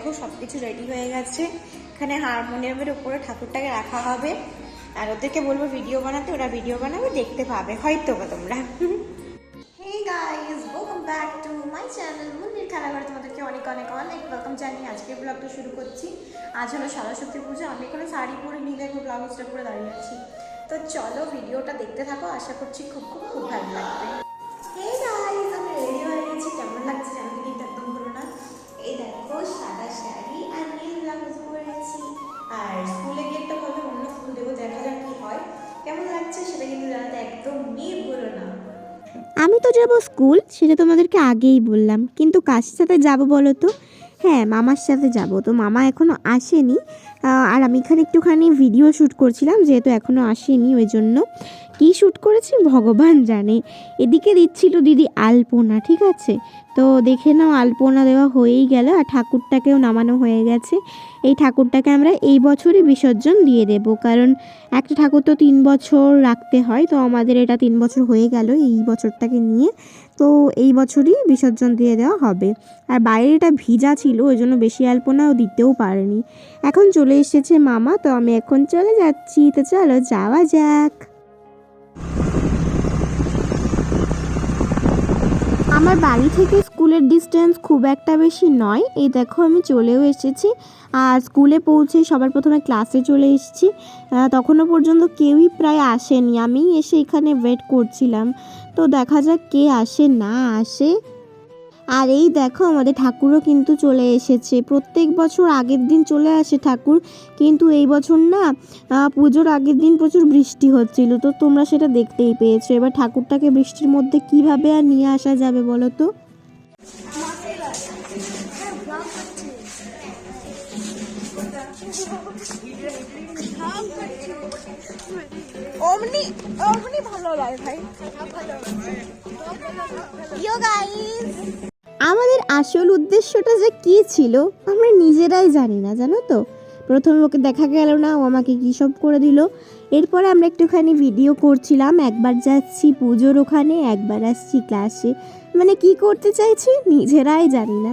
দেখো সব কিছু রেডি হয়ে গেছে। এখানে হারমোনিয়ামের উপরে ঠাকুরটাকে রাখা হবে। আর ওদেরকে বলব ভিডিও বানাতে, ওরা ভিডিও বানাবে, দেখতে পাবে। হয়তো বা তোমরা। তোমাদেরকে অনেক অনেক অনেক ওয়েলকাম জানিয়ে আজকের ব্লগটা শুরু করছি। আজ হলো সরস্বতী পুজো, আমি কোনো শাড়ি পরে নিয়ে দেখব ব্লাউজটা পরে দাঁড়িয়ে আছি। তো চলো ভিডিওটা দেখতে থাকো, আশা করছি খুব খুব খুব ভালো লাগবে। হে আমি রেডি হয়ে গেছি, কেমন লাগছে এই দেখো, সাদা শাড়ি আর নীল ব্লাউজ পরেছি আর স্কুলে গিয়ে একটা অন্য ফুল দেবো, দেখা যাক কি হয়। কেমন লাগছে সেটা কিন্তু জানাতে একদমই বলো না। আমি তো যাব স্কুল, সেটা তোমাদেরকে আগেই বললাম। কিন্তু কার সাথে যাব বলো তো? হ্যাঁ মামার সাথে যাব। তো মামা এখনও আসেনি। আর আমি এখানে একটুখানি ভিডিও শ্যুট করছিলাম, যেহেতু এখনও আসেনি, ওই জন্য। কী শ্যুট করেছি ভগবান জানে। এদিকে দিচ্ছিল দিদি আলপনা, ঠিক আছে? তো দেখে নাও, আলপনা দেওয়া হয়েই গেল আর ঠাকুরটাকেও নামানো হয়ে গেছে। এই ঠাকুরটাকে আমরা এই বছরই বিসর্জন দিয়ে দেব। কারণ একটা ঠাকুর তো তিন বছর রাখতে হয়, তো আমাদের এটা তিন বছর হয়ে গেল এই বছরটাকে নিয়ে। তো এই বছরই বিসর্জন দিয়ে দেওয়া হবে। আর বাইরে এটা ভিজা ছিল, ওই জন্য বেশি আলপনাও দিতেও পারেনি। এখন চলে এসেছে মামা, তো আমি এখন চলে যাচ্ছি। তো চলো, যাওয়া যাক। আমার বাড়ি থেকে স্কুলের ডিস্টেন্স খুব একটা বেশি নয়। এই দেখো আমি চলেও এসেছি। আর স্কুলে পৌঁছে সবার প্রথমে ক্লাসে চলে এসেছি। তখনও পর্যন্ত কেউই প্রায় আসেনি। আমি এসে এখানে ওয়েট করছিলাম। তো দেখা যাক কে আসে, না আসে। আর এই দেখো আমাদের ঠাকুরও কিন্তু চলে এসেছে। প্রত্যেক বছর আগের দিন চলে আসে ঠাকুর, কিন্তু এই বছর না পুজোর আগের দিন প্রচুর বৃষ্টি হচ্ছিল। তো তোমরা সেটা দেখতেই পেয়েছ। এবার ঠাকুরটাকে বৃষ্টির মধ্যে কীভাবে আর নিয়ে আসা যাবে বলো তো? ভালো লাগে ভাই। ইয়ো গাইস আমাদের আসল উদ্দেশ্যটা যে কী ছিল, আমরা নিজেরাই জানি না, জানো তো? প্রথমে ওকে দেখা গেল না, ও আমাকে কী সব করে দিল। এরপরে আমরা একটুখানি ভিডিও করছিলাম, একবার যাচ্ছি পুজোর ওখানে, একবার আসছি ক্লাসে মানে কি করতে চাইছি, নিজেরাই জানি না।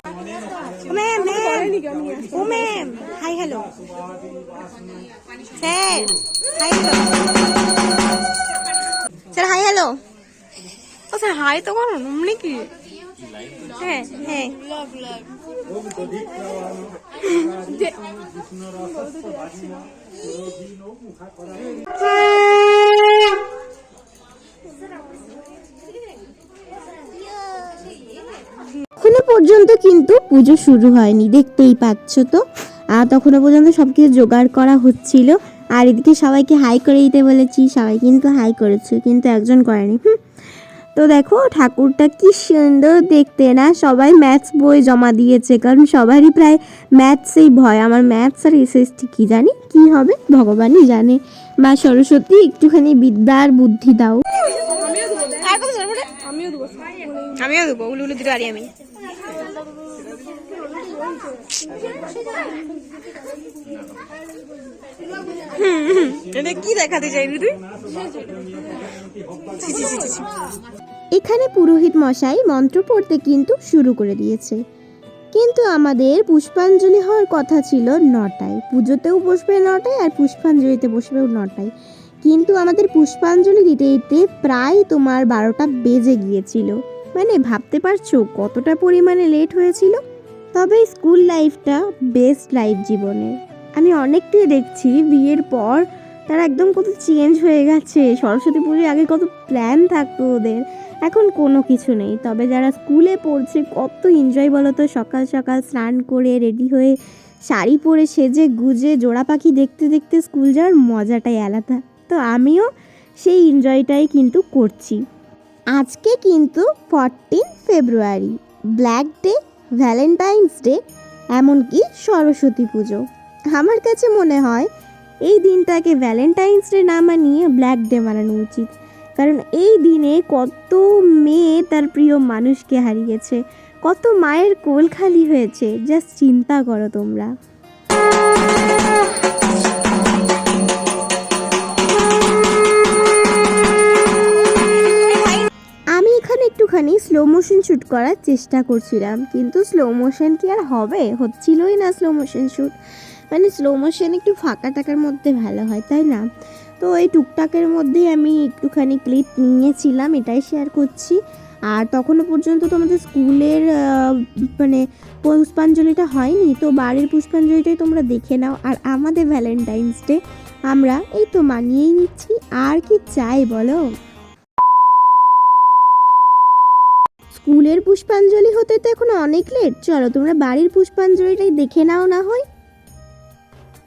ম্যাম ম্যাম ও ma'am hi hello sir hi hello sir hi hello ও স্যার হাই তো করুন অমনি কি? হ্যাঁ হ্যাঁ। এখনও পর্যন্ত কিন্তু পুজো শুরু হয়নি, দেখতেই পাচ্ছ তো। আর তখনও পর্যন্ত সব কিছু জোগাড় করা হচ্ছিল। আর এদিকে সবাইকে হাই করে দিতে বলেছি, সবাই কিন্তু হাই করেছে, কিন্তু একজন করেনি, হুম। তো দেখো, ঠাকুরটা কি সুন্দর দেখতে না, সবাই ম্যাথস বই জমা দিয়েছে, কারণ সবারই প্রায় ম্যাথসেই ভয়। আমার ম্যাথস আর এসএসটি কি জানি, কি হবে, ভগবানই জানে। মা সরস্বতী একটুখানি বিদ্যার বুদ্ধি দাও। আমিও দেবো উলু উলু দিতে পারি আমি। হুম, হুম, এটা কি দেখাতে চাইলি তুই? ছি, ছি, ছি, ছি, ছি। এখানে পুরোহিত মশাই মন্ত্র পড়তে কিন্তু শুরু করে দিয়েছে। কিন্তু আমাদের পুষ্পাঞ্জলি হওয়ার কথা ছিল নটায়। পুজোতেও বসবে নটায় আর পুষ্পাঞ্জলিতে বসবেও নটায়। কিন্তু আমাদের পুষ্পাঞ্জলি দিতে দিতে প্রায় তোমার বারোটা বেজে গিয়েছিল। মানে ভাবতে পারছ কতটা পরিমাণে লেট হয়েছিল? তবে স্কুল লাইফটা বেস্ট লাইফ জীবনের আমি অনেকটাই দেখছি বিয়ের পর তারা একদম কত চেঞ্জ হয়ে গেছে। সরস্বতী পুজোর আগে কত প্ল্যান থাকতো ওদের। এখন কোনো কিছু নেই। তবে যারা স্কুলে পড়ছে, কত এনজয় বলো তো সকাল সকাল স্নান করে রেডি হয়ে শাড়ি পরে সেজে গুজে জোড়া পাখি দেখতে দেখতে স্কুল যাওয়ার মজাটাই আলাদা। তো আমিও সেই এনজয়টাই কিন্তু করছি। আজকে কিন্তু fourteen February black day Valentine's day এমনকি সরস্বতী পুজো। আমার কাছে মনে হয়, এই দিনটাকে ভ্যালেন্টাইন্স ডে না মানিয়ে ব্ল্যাক ডে মানানো উচিত। কারণ এই দিনে কত মেয়ে তার প্রিয় মানুষকে হারিয়েছে, কত মায়ের কোল খালি হয়েছে জাস্ট চিন্তা করো তোমরা। আমি এখানে একটুখানি স্লো মোশন শ্যুট করার চেষ্টা করছিলাম, কিন্তু স্লো মোশন কি আর হবে? হচ্ছিলই না স্লো মোশন শ্যুট মানে স্লো মোশন একটু ফাঁকা টাকার মধ্যে ভালো হয়, তাই না? তো এই টুকটাকের মধ্যেই আমি একটুখানি ক্লিপ নিয়েছিলাম, এটাই শেয়ার করছি। আর তখনও পর্যন্ত তো আমাদের স্কুলের মানে পুষ্পাঞ্জলিটা হয়নি, তো বাড়ির পুষ্পাঞ্জলিটাই তোমরা দেখে নাও। আর আমাদের ভ্যালেন্টাইন্স ডে আমরা এই তো মানিয়েই নিচ্ছি। আর কি চাই বলো? স্কুলের পুষ্পাঞ্জলি হতে তো এখন অনেক লেট চলো তোমরা বাড়ির পুষ্পাঞ্জলিটাই দেখে নাও না হয়।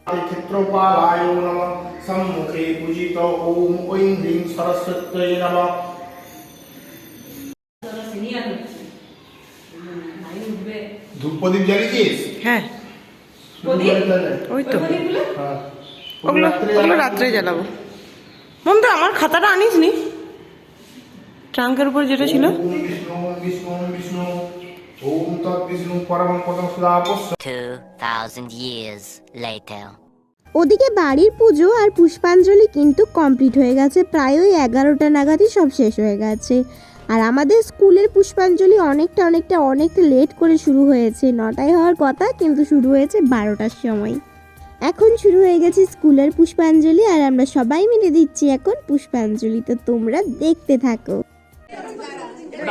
ক্ষেত্রপালায় নম সম্মুখে পূজিত ওম ঐং হ্রিং সরস্বত্যৈ নম ধূপ প্রদীপ জ্বালিয়েছিস হ্যাঁ ওই তো হ্যাঁ ওগুলো ওগুলো রাত্রে জ্বালাবো মমতা আমার খাতাটা আনিস নি ট্রাঙ্কের উপর যেটা ছিল বিষ্ণু বিষ্ণু বিষ্ণু ওম তৎ বিষ্ণু পরমং পদং সুদাপস্য 2,000 years later. ওদিকে বাড়ির পুজো আর পুষ্পাঞ্জলি কিন্তু কমপ্লিট হয়ে গেছে। প্রায় ওই এগারোটা নাগাদই সব শেষ হয়ে গেছে। আর আমাদের স্কুলের পুষ্পাঞ্জলি অনেকটা অনেকটা অনেকটা লেট করে শুরু হয়েছে। নটায় হওয়ার কথা কিন্তু শুরু হয়েছে বারোটার সময়। এখন শুরু হয়ে গেছে স্কুলের পুষ্পাঞ্জলি আর আমরা সবাই মিলে দিচ্ছি এখন পুষ্পাঞ্জলি। তো তোমরা দেখতে থাকো।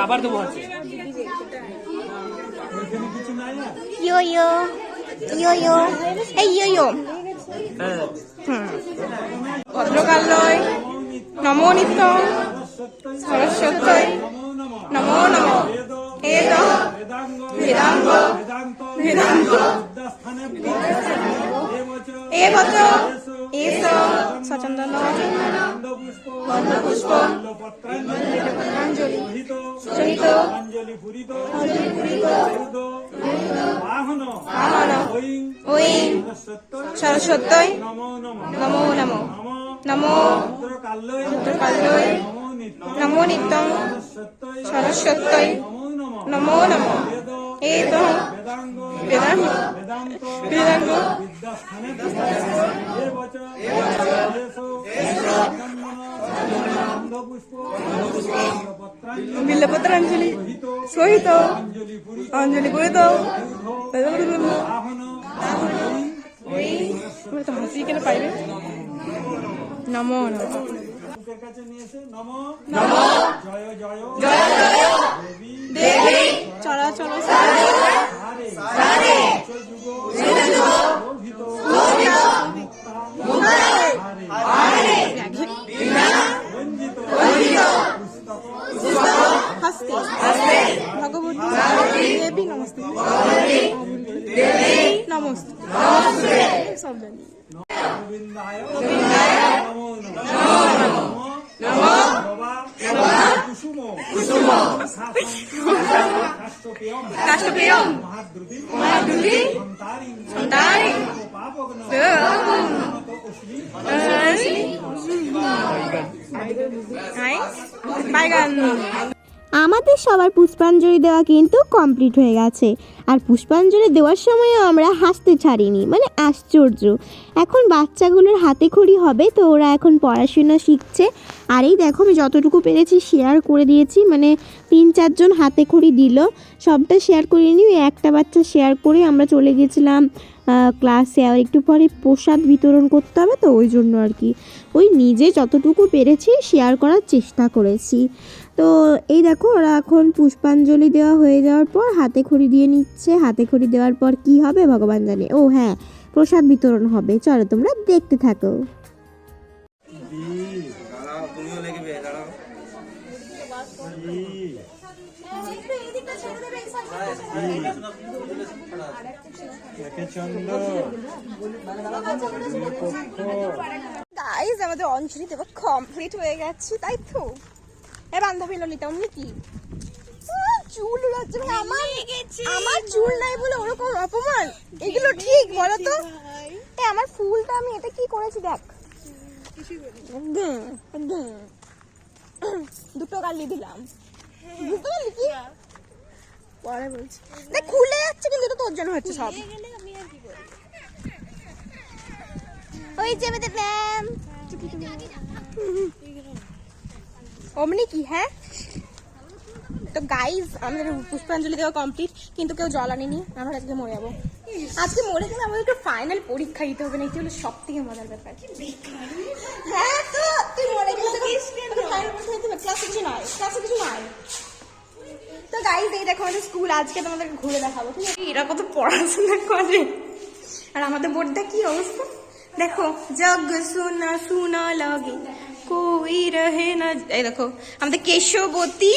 আবার দেবো আছে ইয়ো ইয়ো ইয়ো ইয়ো এই ইয়ো ইয়ো ভদ্রকালয় নমো নিত্য সরস্বতী, নমো নমো। এদ বেদাঙ্গ বেদান্ত এ বচ এস সচন্দন গন্ধপুষ্প অঞ্জলি সহিত আহন ওই সরস্বতী নমো নমো নমো ভদ্রকাল্যই নমো নিত্যং সরস্বতী নমো নমো এ তো বেদাঙ্গ বেদাঙ্গ বিল্লপত্রাঞ্জলি সহিত অঞ্জলি পূরিত তো হাসি কেন পাইবে নমো নমো কাছে নিয়ে এসে নম জয় জয় দেবী চলাচল হারে লোভিত রঞ্জিত হস্তে হস্তে ভগবতী দেবী নমস্তে দেবী নমস্তে নমস্তে সব জানি গোবিন্দায় নমো নমো নমো নমো কুসুম কুসুম কাষ্টপেয়ম কাষ্টপেয়ম মহাদ্রুতি মহাদুলি সন্তারি সন্তারি আমাদের সবার পুষ্পাঞ্জলি দেওয়া কিন্তু কমপ্লিট হয়ে গেছে। আর পুষ্পাঞ্জলি দেওয়ার সময়ও আমরা হাসতে ছাড়িনি মানে আশ্চর্য। এখন বাচ্চাগুলোর হাতে খড়ি হবে তো ওরা এখন পড়াশোনা শিখছে। আর এই দেখো আমি যতটুকু পেরেছি শেয়ার করে দিয়েছি মানে তিন চারজন হাতে খড়ি দিল। সবটা শেয়ার করিনি একটা বাচ্চা শেয়ার করে আমরা চলে গেছিলাম ক্লাসে আর একটু পরে প্রসাদ বিতরণ করতে হবে তো, ওই জন্য আর কি। ওই নিজে যতটুকু পেরেছি শেয়ার করার চেষ্টা করেছি। তো এই দেখো, ওরা এখন পুষ্পাঞ্জলি দেওয়া হয়ে যাওয়ার পর হাতে খড়ি দিয়ে নিচ্ছে। হাতে খড়ি দেওয়ার পর কি হবে ভগবান জানে। ও হ্যাঁ প্রসাদ বিতরণ হবে। চলো তোমরা দেখতে থাকো একে চন্দ্র গাইজ আমাদের অঞ্জলি দেওয়া কমপ্লিট হয়ে গেছে তাই তো? এ বান্ধবী ললিতা অমনি কি? চুল উড়াচ্ছে আমার আমার চুল নাই বলে ওরকম অপমান। এগুলো ঠিক বলো তো? এ আমার ফুলটা আমি এটা কি করেছি দেখ। দুটো গালি দিলাম। বুঝতে পারলি কি? পরে বলছি। দেখ খুলে যাচ্ছে কিন্তু এটা তোর জন্য হচ্ছে সব। ওই যে আমাদের ম্যাম অমনি কি হ্যাঁ? তো গাইজ আমাদের পুষ্পাঞ্জলি দেওয়া কমপ্লিট কিন্তু কেউ জল আনেনি আমরা আজকে মরে যাব। আজকে মরে গেলে আমাদেরকে ফাইনাল পরীক্ষা দিতে হবে না এটি হলো সব থেকে মজার ব্যাপার? হ্যাঁ তো তুই মরে গেলে ক্লাসে কিছু নয় ক্লাসে কিছু নয়। তো গাইজ এই দেখো আমাদের স্কুল আজকে তোমাদেরকে ঘুরে দেখাবো ঠিক আছে? এরা কত পড়াশোনা করে? আর আমাদের বোর্ডটা কি অবস্থা? দেখো, জগ সোনা সোনা লাগে, কই রহে না এই দেখো, আমাদের কেশবতী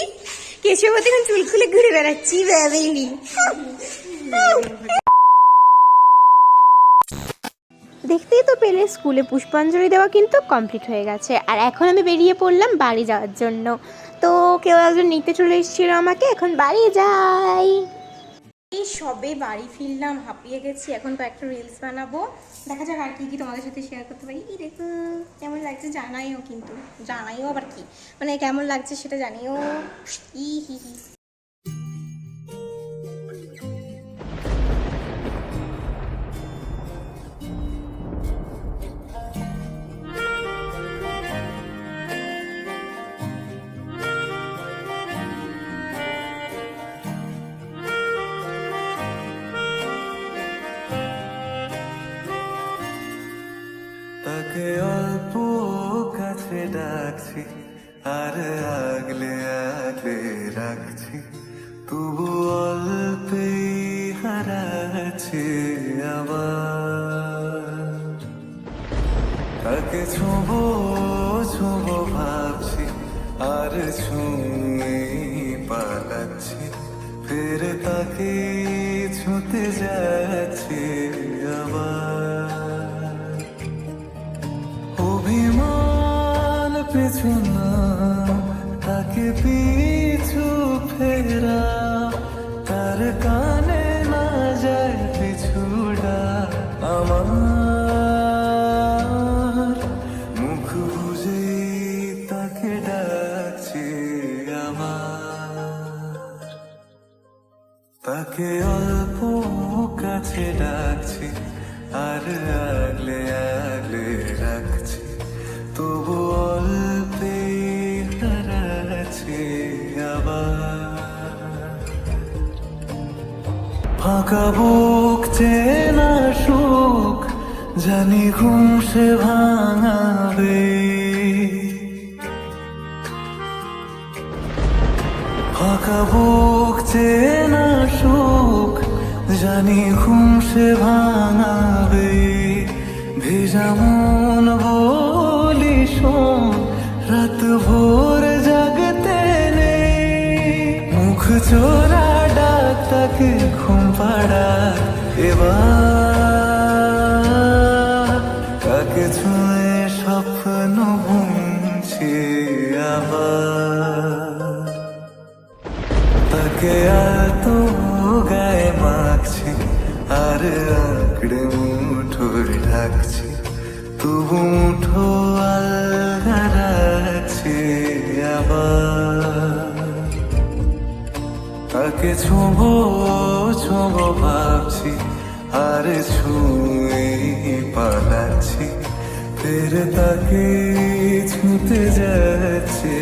কেশবতী এখন চুল খুলে ঘুরে বেড়াচ্ছি বেবেলি দেখতেই তো পেলে, স্কুলে পুষ্পাঞ্জলি দেওয়া কিন্তু কমপ্লিট হয়ে গেছে। আর এখন আমি বেরিয়ে পড়লাম বাড়ি যাওয়ার জন্য। তো কেউ একজন নিতে চলে এসেছিল আমাকে, এখন বাড়ি যাই। এই সবে বাড়ি ফিরলাম, হাঁপিয়ে গেছি, এখন কয়েকটা রিলস বানাবো। দেখা যাক আর কি কি তোমাদের সাথে শেয়ার করতে পারি। দেখুন কেমন লাগছে জানাইও কিন্তু। জানাইও আবার কি? মানে কেমন লাগছে সেটা জানিও। ই হি হি। তাকে পিছু ফেরা ফাঁকা বুক চেনা সুখ, জানি ঘুম সে ভাঙাবে। ফাঁকা বুক চেনা সুখ, জানি ঘুম সে ভাঙাবে। ভেজা মন বলি শোন, রাত ভোর জাগতে নেই মুখ চোরা এবার তাকে ছুঁয়ে স্বপ্ন বুনছি আবার? তাকে এত গায়ে মাখছি, আর আঁকড়ে মুঠোর ঢাকছি, তবু মুঠো আলগা রাখছি আবার। ছোঁবো ভাবছি আর ছুঁয়ে পালাচ্ছি। ফের তাকে ছুঁতে যাচ্ছে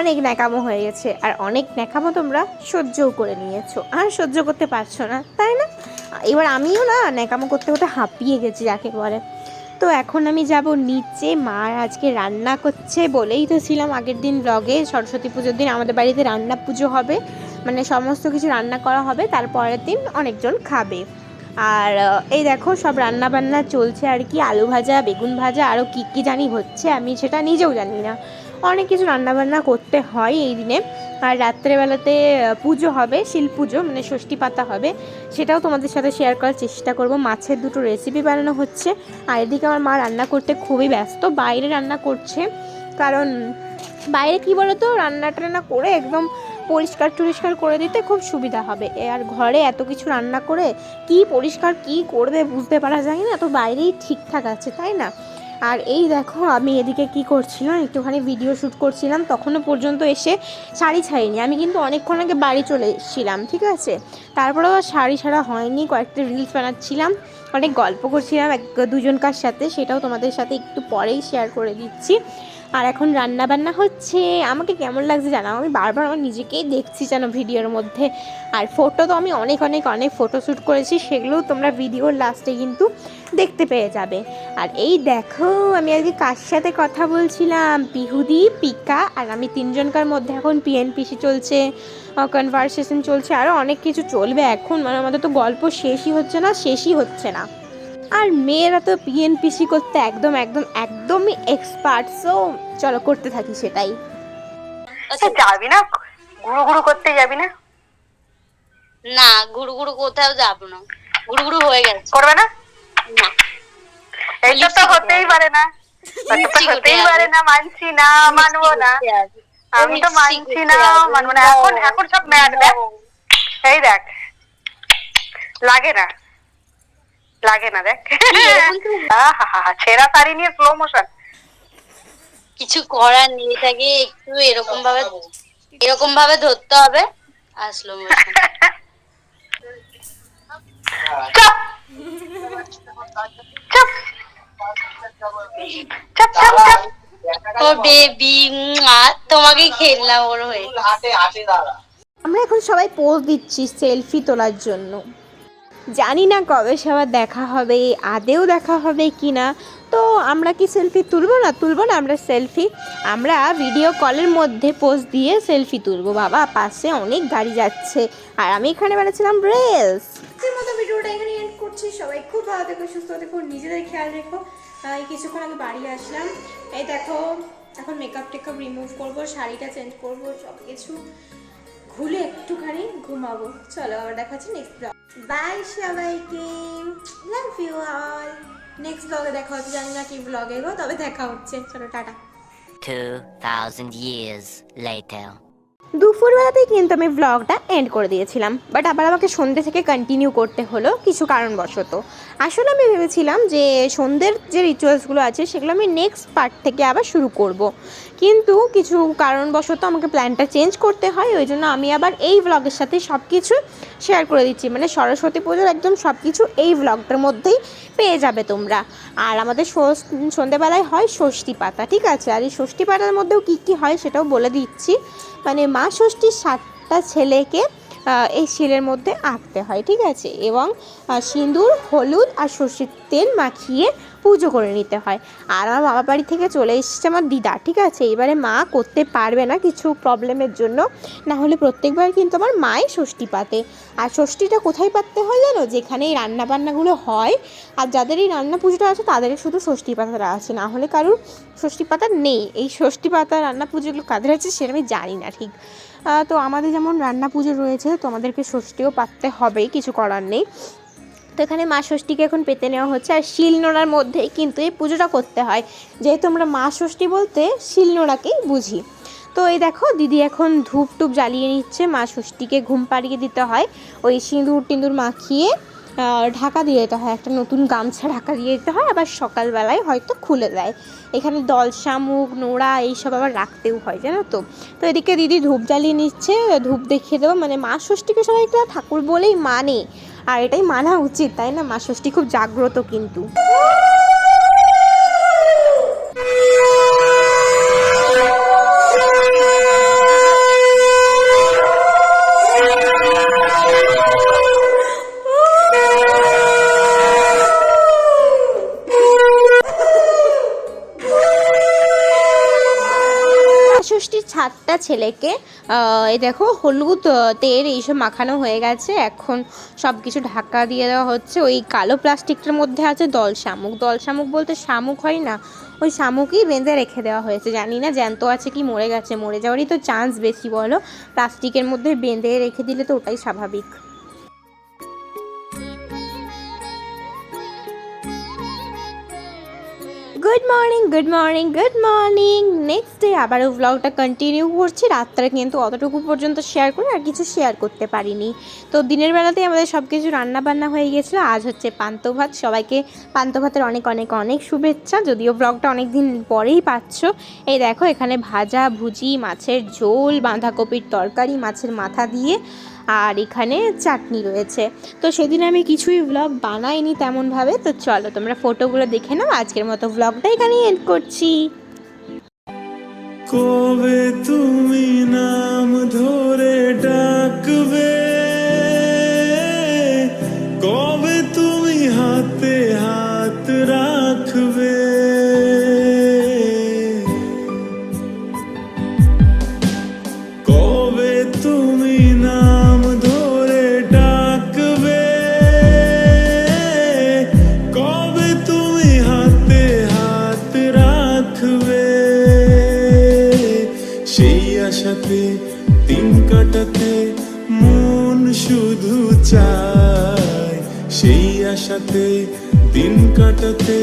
অনেক ন্যাকামো হয়ে গেছে, আর অনেক ন্যাকামো তোমরা সহ্যও করে নিয়েছো। আর সহ্য করতে পারছ না, তাই না? এবার আমিও না ন্যাকামো করতে করতে হাঁপিয়ে গেছি, যাকে বলে। তো এখন আমি যাব নিচে। মা আজকে রান্না করছে বলেই তো ছিলাম আগের দিন ব্লগে সরস্বতী পুজোর দিন আমাদের বাড়িতে রান্না পুজো হবে। মানে সমস্ত কিছু রান্না করা হবে, তারপরের দিন অনেকজন খাবে। আর এই দেখো সব রান্না বান্না চলছে আর কি। আলু ভাজা, বেগুন ভাজা আরও কী কী জানি হচ্ছে, আমি সেটা নিজেও জানি না। অনেক কিছু রান্নাবান্না করতে হয় এই দিনে। আর রাত্রেবেলাতে পুজো হবে, শিল পুজো মানে ষষ্ঠী পাতা হবে। সেটাও তোমাদের সাথে শেয়ার করার চেষ্টা করব। মাছের দুটো রেসিপি বানানো হচ্ছে। আর এদিকে আমার মা রান্না করতে খুবই ব্যস্ত, বাইরে রান্না করছে। কারণ বাইরে কি বলতো, রান্না টান্না করে একদম পরিষ্কার টরিষ্কার করে দিতে খুব সুবিধা হবে। আর ঘরে এত কিছু রান্না করে কি পরিষ্কার কি করবে বুঝতে পারা যায় না। তো বাইরেই ঠিকঠাক আছে, তাই না? আর এই দেখো, আমি এদিকে কি করছিলাম? একটুখানি ভিডিও শ্যুট করছিলাম, তখনও পর্যন্ত এসে শাড়ি ছাড়িনি। আমি কিন্তু অনেকক্ষণ আগে বাড়ি চলে এসেছিলাম, ঠিক আছে? তারপরেও শাড়ি ছাড়া হয়নি, কয়েকটা রিলস বানাচ্ছিলাম, অনেক গল্প করছিলাম এক দুজনকার সাথে, সেটাও তোমাদের সাথে একটু পরেই শেয়ার করে দিচ্ছি। আর এখন রান্না বান্না হচ্ছে। আমাকে কেমন লাগছে জানাও? আমি বারবার আমার নিজেকেই দেখছি যেন ভিডিওর মধ্যে। আর ফটো তো আমি অনেক অনেক অনেক ফটো শ্যুট করেছি, সেগুলোও তোমরা ভিডিওর লাস্টে কিন্তু দেখতে পেয়ে যাবে। আর এই দেখো, আমি আজকে কার সাথে কথা বলছিলাম? পিহুদি, পিকা, আর আমি তিনজনকার মধ্যে এখন পিএনপিসি চলছে কনভারসেশন চলছে আরও অনেক কিছু চলবে। এখন মানে আমাদের তো গল্প শেষই হচ্ছে না, শেষই হচ্ছে না। আর মেয়েরা তো পিএনপিসি করতে একদম একদম একদমই এক্সপার্ট সো চলো করতে থাকি সেটাই। যাবি না? গুরু গুরু করতে যাবি না? না গুড়ু গুড়ু কোথাও যাব না। গুড়ু গুড়ু হয়ে গেছে। করবে না? না। এটা তো হতেই পারে না। হতেই পারে না মানছি না মানবো না। আমি তো মানছি না মানবো না। এখন এখন সব ম্যাট দেখ। এই দেখ। লাগে না। লাগে না দেখ। শাড়ি নিয়ে স্লো মোশন কিছু করার নেই এটাকে একটু এরকম ভাবে এরকম ভাবে ধরতে হবে আসলো চুপ! চুপ! চুপ চুপ চুপ! ও বেবি তোমাকে খেললাম ওর হয়ে। আমরা এখন সবাই পোজ দিচ্ছি সেলফি তোলার জন্য। জানি না কবে সবার দেখা হবে, আদেও দেখা হবে কি না। তো আমরা কি সেলফি তুলবো না? তুলবো না আমরা সেলফি। আমরা ভিডিও কলের মধ্যে পোস্ট দিয়ে সেলফি তুলবো। বাবা, পাশে অনেক গাড়ি যাচ্ছে। আর আমি এখানে বেড়াচ্ছিলাম রিলস মতো ভিডিওটা এখানে এন্ড করছি। সবাই খুব ভালো থেকো, সুস্থ থেকো, নিজেদের খেয়াল রেখো। কিছুক্ষণ আগে বাড়ি আসলাম। এই দেখো, এখন মেকআপ টেকআপ রিমুভ করব, শাড়িটা চেঞ্জ করব সব কিছু খুলে একটুখানি ঘুমাবো। চলো আবার দেখা হচ্ছে নেক্সট ব্লগ বাই সবাইকে। লাভ ইউ অল নেক্সট ব্লগে দেখা হচ্ছে জানি না কি ব্লগে গো তবে দেখা হচ্ছে। চলো টাটা। 2,000 years later. দুপুরবেলাতেই কিন্তু আমি ব্লগটা এন্ড করে দিয়েছিলাম। বাট আবার আমাকে সন্ধ্যে থেকে কন্টিনিউ করতে হলো কিছু কারণবশত। আসলে আমি ভেবেছিলাম যে সন্ধ্যের যে রিচুয়ালসগুলো আছে সেগুলো আমি নেক্সট পার্ট থেকে আবার শুরু করব। কিন্তু কিছু কারণবশত আমাকে প্ল্যানটা চেঞ্জ করতে হয়, ওই জন্য আমি আবার এই ব্লগের সাথে সব কিছু শেয়ার করে দিচ্ছি। মানে সরস্বতী পুজোর একদম সব কিছু এই ব্লগটার মধ্যেই পেয়ে যাবে তোমরা। আর আমাদের সন্ধেবেলায় হয় ষষ্ঠী পাতা, ঠিক আছে? আর এই ষষ্ঠী পাতার মধ্যেও কী কী হয় সেটাও বলে দিচ্ছি। মানে মা ষষ্ঠীর সাতটা ছেলেকে এই শিলের মধ্যে আঁকতে হয়, ঠিক আছে? এবং সিঁদুর, হলুদ আর সর্ষের তেল মাখিয়ে পুজো করে নিতে হয়। আর আমার বাবা বাড়ি থেকে চলে এসেছে আমার দিদা, ঠিক আছে? এবারে মা করতে পারবে না কিছু প্রবলেমের জন্য। না হলে প্রত্যেকবার কিন্তু আমার মাই ষষ্ঠী পাতে। আর ষষ্ঠীটা কোথায় পাততে হয় জানো? যেখানে এই রান্না বান্নাগুলো হয়। আর যাদের এই রান্না পুজোটা আছে তাদের শুধু ষষ্ঠী পাতাটা আছে। না হলে কারোর ষষ্ঠী পাতা নেই। এই ষষ্ঠী পাতা রান্না পুজোগুলো কাদের আছে, সেটা আমি জানি না, ঠিক? তো আমাদের যেমন রান্না পুজো রয়েছে, তো আমাদেরকে ষষ্ঠীও পাততে হবেই, কিছু করার নেই। তো এখানে মা ষষ্ঠীকে এখন পেতে নেওয়া হচ্ছে, আর শিলনোড়ার মধ্যেই কিন্তু এই পুজোটা করতে হয়। যেহেতু আমরা মা ষষ্ঠী বলতে শিলনোড়াকেই বুঝি। তো এই দেখো, দিদি এখন ধূপ টুপ জ্বালিয়ে নিচ্ছে, মা ষষ্ঠীকে ঘুম পাড়িয়ে দিতে হয়। ওই সিঁদুর টিঁদুর মাখিয়ে ঢাকা দিয়ে দিতে হয়, একটা নতুন গামছা ঢাকা দিয়ে দিতে হয়, আবার সকালবেলায় হয়তো খুলে দেয় এখানে দল মুখ নোড়া এইসব আবার রাখতেও হয়, জানো তো? তো এদিকে দিদি ধূপ জ্বালিয়ে নিচ্ছে, ধূপ দেখিয়ে দেবো। মানে মা ষষ্ঠীকে সবাই ঠাকুর বলেই মানে আর এটাই মানা উচিত, তাই না? মা ষষ্ঠী খুব জাগ্রত কিন্তু। ছাদটা ছেলেকে এই দেখো হলুদ তেল এইসব মাখানো হয়ে গেছে। এখন সব কিছু ঢাকা দিয়ে দেওয়া হচ্ছে। ওই কালো প্লাস্টিকটার মধ্যে আছে দল শামুক। দল শামুক বলতে শামুক হয় না, ওই শামুকই বেঁধে রেখে দেওয়া হয়েছে। জানি না জ্যান্ত আছে কি মরে গেছে। মরে যাওয়ারই তো চান্স বেশি বলো। প্লাস্টিকের মধ্যে বেঁধে রেখে দিলে তো ওটাই স্বাভাবিক। Good morning good morning good morning next day আবারও ব্লগটা কন্টিনিউ করছি। রাত্রে কিন্তু অতটুকু পর্যন্ত শেয়ার করে আর কিছু শেয়ার করতে পারিনি। তো দিনের বেলাতেই আমাদের সব কিছু রান্না বান্না হয়ে গেছিল। আজ হচ্ছে পান্ত ভাত। সবাইকে পান্ত ভাতের অনেক অনেক অনেক শুভেচ্ছা। যদিও ব্লগটা অনেক দিন পরেই পাচ্ছ। এই দেখো এখানে ভাজা, ভুজি, মাছের ঝোল, বাঁধাকপির তরকারি, মাছের মাথা দিয়ে। আর এখানে চাটনি রয়েছে। তো সেদিন আমি কিছুই ব্লগ বানাইনি তেমনভাবে। তো চলো তোমরা ফটোগুলো দেখে নাও। আজকের মতো ব্লগটা এখানেই এন্ড করছি। কবে তুমি আশাতে দিন কাটাতে